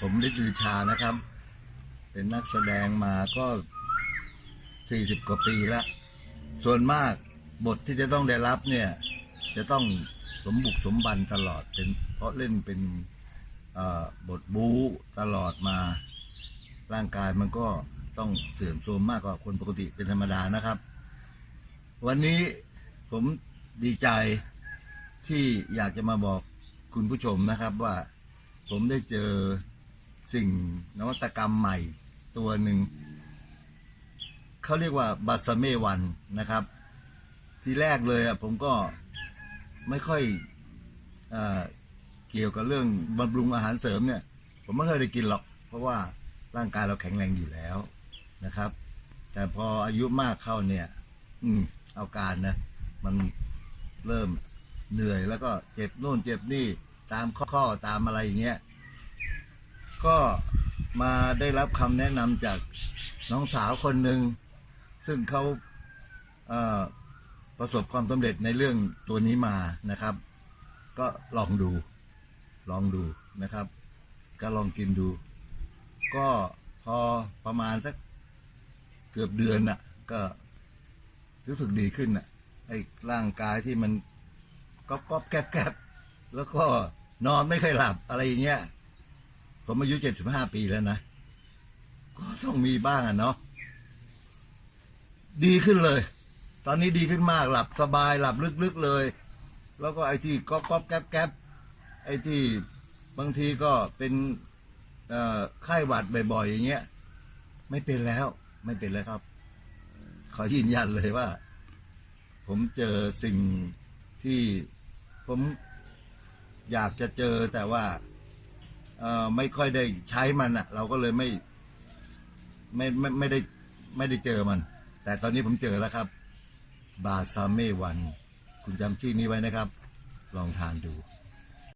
ผมฤทธิ์ลือชานะครับ เป็นนักแสดงมาก็สี่สิบกว่าปีแล้วส่วนมากบทที่จะต้องได้รับเนี่ย จะต้องสมบุกสมบันตลอดเป็นเพราะเล่นเป็นบทบู๊ตลอดมา ร่างกายมันก็ต้องเสื่อมโทรมมากกว่าคนปกติเป็นธรรมดานะครับ วันนี้ผมดีใจที่อยากจะมาบอกคุณผู้ชมนะครับว่าผมได้เจอ สิ่งนวัตกรรมใหม่ตัวหนึ่งเขาเรียกว่าบัสเมวันนะครับ ทีแรกเลยอะผมก็ไม่ค่อยเอเกี่ยวกับเรื่องบำรุงอาหารเสริมเนี่ย ผมไม่เคยได้กินหรอก เพราะว่าร่างกายเราแข็งแรงอยู่แล้วนะครับ แต่พออายุมากเข้าเนี่ย อืมเอาการนะ มันเริ่มเหนื่อยแล้วก็เจ็บโน่นเจ็บนี่ตามข้อๆตามอะไรอย่างเงี้ย ก็มาได้รับคำแนะนำจากน้องสาวคนหนึ่ง ซึ่งเขาเประสบความสำเร็จในเรื่องตัวนี้มานะครับ ก็ลองดู ลองดูนะครับ ก็ลองกินดู ก็พอประมาณสักเกือบเดือนน่ะ ก็รู้สึกดีขึ้นน่ะไอ้ร่างกายที่มันก๊อบก๊อบแกบแกบแล้วก็นอนไม่เคยหลับอะไรอย่างเงี้ย ผมอายุเจ็ดสิบห้าปีแล้วนะ ก็ต้องมีบ้างอะเนาะดีขึ้นเลย ตอนนี้ดีขึ้นมากหลับสบายหลับลึกๆเลย แล้วก็ไอ้ที่ก๊อบก๊อบแก๊บแก๊บไอ้ที่บางทีก็เป็นไข้หวัดบ่อยๆอย่างเงี้ย ไม่เป็นแล้ว ไม่เป็นแล้วครับ ขอยืนยันเลยว่า ผมเจอสิ่งที่ผมอยากจะเจอแต่ว่า ไม่ค่อยได้ใช้มันอะ เราก็เลยไม่ไม่ไม่ไม่ได้ไม่ได้เจอมัน แต่ตอนนี้ผมเจอแล้วครับ บาซาเมวัน คุณจำชื่อนี้ไว้นะครับ ลองทานดู